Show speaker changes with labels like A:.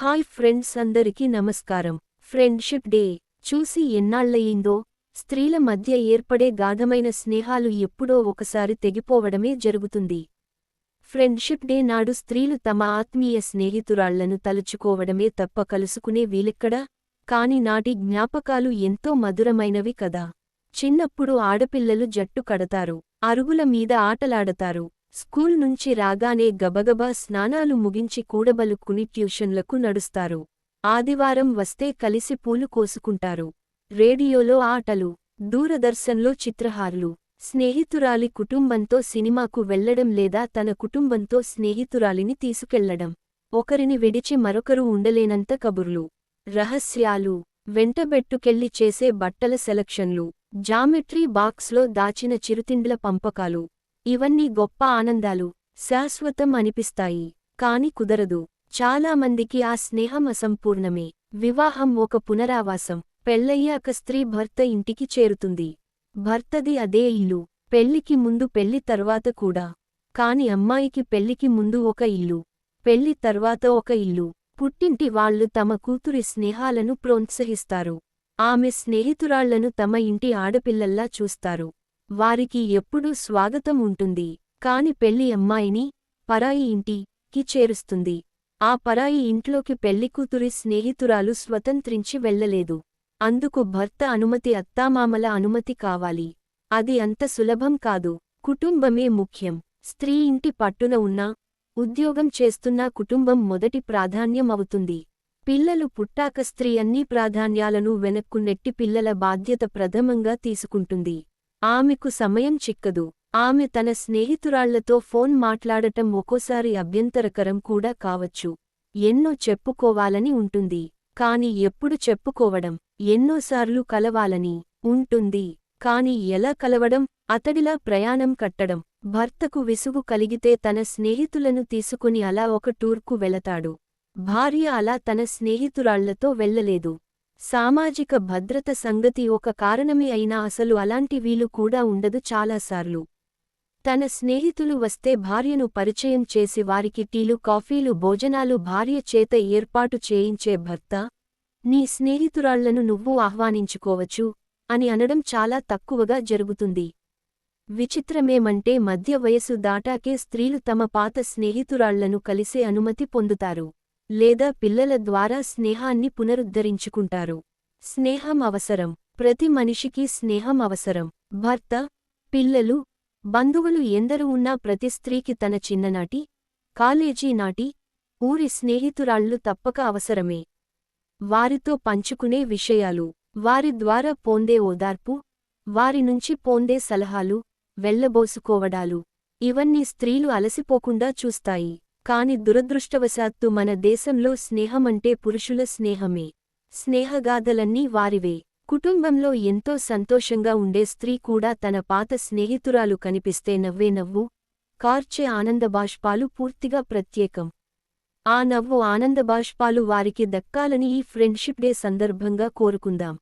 A: Hi friends అందరికీ నమస్కారం. Friendship day. చూసి ఎన్నాళ్ళయిందో స్త్రీల మధ్య ఏర్పడే గాఢమైన స్నేహాలు ఎప్పుడో ఒకసారి తెగిపోవడమే జరుగుతుంది. ఫ్రెండ్షిప్ డే నాడు స్త్రీలు తమ ఆత్మీయ స్నేహితురాళ్ళను తలుచుకోవడమే తప్ప కలుసుకునే వీలెక్కడా? కాని నాటి జ్ఞాపకాలు ఎంతో మధురమైనవి కదా. చిన్నప్పుడు ఆడపిల్లలు జట్టు కడతారు. అరుగుల మీద ఆటలాడతారు. స్కూల్ నుంచి రాగానే గబగబా స్నానాలు ముగించి కూడబలుక్కుని ట్యూషన్లకు నడుస్తారు. ఆదివారం వస్తే కలిసి పూలు కోసుకుంటారు. రేడియోలో ఆటలు దూరదర్శన్లో చిత్రహారులు స్నేహితురాలి కుటుంబంతో సినిమాకు వెళ్ళడం లేదా తన కుటుంబంతో స్నేహితురాలిని తీసుకెళ్ళడం. ఒకరిని విడిచి మరొకరు ఉండలేనంత కబుర్లు. రహస్యాలు వెంటబెట్టుకెళ్ళి చేసే బట్టల సెలక్షన్లు జామెట్రీ బాక్స్లో దాచిన చిరుతిండ్ల పంపకాలు. ఇవన్నీ గొప్ప ఆనందాలు శాశ్వతం అనిపిస్తాయి కాని కుదరదు. చాలామందికి ఆ స్నేహం అసంపూర్ణమే. వివాహం ఒక పునరావాసం. పెళ్ళయ్యాక స్త్రీ భర్త ఇంటికి చేరుతుంది. భర్తది అదే ఇల్లు. పెళ్ళికి ముందు పెళ్ళి తర్వాత కూడా. కాని అమ్మాయికి పెళ్ళికి ముందు ఒక ఇల్లు. పెళ్ళి తర్వాత ఒక ఇల్లు. పుట్టింటి వాళ్ళు తమ కూతురి స్నేహాలను ప్రోత్సహిస్తారు. ఆమె స్నేహితురాళ్ళను తమ ఇంటి ఆడపిల్లల్లా చూస్తారు. వారికి ఎప్పుడూ స్వాగతం ఉంటుంది. కాని పెళ్ళి అమ్మాయిని పరాయి ఇంటికి చేరుస్తుంది. ఆ పరాయి ఇంట్లోకి పెళ్ళికూతురి స్నేహితురాలు స్వతంత్రించి వెళ్ళలేదు అందుకు భర్త అనుమతి అత్తామామల అనుమతి కావాలి. అది అంత సులభం కాదు. కుటుంబమే ముఖ్యం. స్త్రీ ఇంటి పట్టున ఉన్నా ఉద్యోగం చేస్తున్నా కుటుంబం మొదటి ప్రాధాన్యం అవుతుంది పిల్లలు పుట్టాక స్త్రీ అన్ని ప్రాధాన్యాలను వెనక్కు నెట్టి పిల్లల బాధ్యత ప్రథమంగా తీసుకుంటుంది. ఆమెకు సమయం చిక్కదు. ఆమె తన స్నేహితురాళ్ళతో ఫోన్ మాట్లాడటం ఒక్కోసారి అభ్యంతరకరం కూడా కావచ్చు. ఎన్నో చెప్పుకోవాలని ఉంటుంది. కాని ఎప్పుడు చెప్పుకోవడం? ఎన్నోసార్లు కలవాలని ఉంటుంది. కాని ఎలా కలవడం? అతడిలా ప్రయాణం కట్టడం. భర్తకు విసుగు కలిగితే తన స్నేహితులను తీసుకుని అలా ఒక టూర్కు వెళతాడు. భార్య అలా తన స్నేహితురాళ్ళతో వెళ్ళలేదు సామాజిక భద్రత సంగతి ఒక కారణమే అయినా అసలు అలాంటి వీలు కూడా ఉండదు చాలాసార్లు. తన స్నేహితులు వస్తే భార్యను పరిచయం చేసి వారికి టీలు కాఫీలు భోజనాలు భార్య చేత ఏర్పాటు చేయించే భర్త నీ స్నేహితురాళ్ళను నువ్వు ఆహ్వానించుకోవచ్చు అని అనడం చాలా తక్కువగా జరుగుతుంది. విచిత్రమేమంటే మధ్య వయసు దాటాకే స్త్రీలు తమ పాత స్నేహితురాళ్ళను కలిసే అనుమతి పొందుతారు. లేదా పిల్లల ద్వారా స్నేహాన్ని పునరుద్ధరించుకుంటారు. స్నేహం అవసరం. ప్రతి మనిషికి స్నేహం అవసరం. భర్త పిల్లలు బంధువులు ఎందరు ఉన్నా ప్రతి స్త్రీకి తన చిన్ననాటి కాలేజీ నాటి ఊరి స్నేహితురాళ్ళు తప్పక అవసరమే. వారితో పంచుకునే విషయాలు. వారి ద్వారా పోందే ఓదార్పు. వారి నుంచి పోందే సలహాలు. వెళ్ళబోసుకోవడాలు. ఇవన్నీ స్త్రీలు అలసిపోకుండా చూస్తాయి. కాని దురదృష్టవశాత్తు మన దేశంలో స్నేహమంటే పురుషుల స్నేహమే. స్నేహగాథలన్నీ వారివే. కుటుంబంలో ఎంతో సంతోషంగా ఉండే స్త్రీ కూడా తన పాత స్నేహితురాలు కనిపిస్తే నవ్వే నవ్వు కార్చే ఆనందబాష్పాలు పూర్తిగా ప్రత్యేకం. ఆ నవ్వు ఆనందబాష్పాలు వారికి దక్కాలని ఈ ఫ్రెండ్షిప్ డే సందర్భంగా కోరుకుందాం.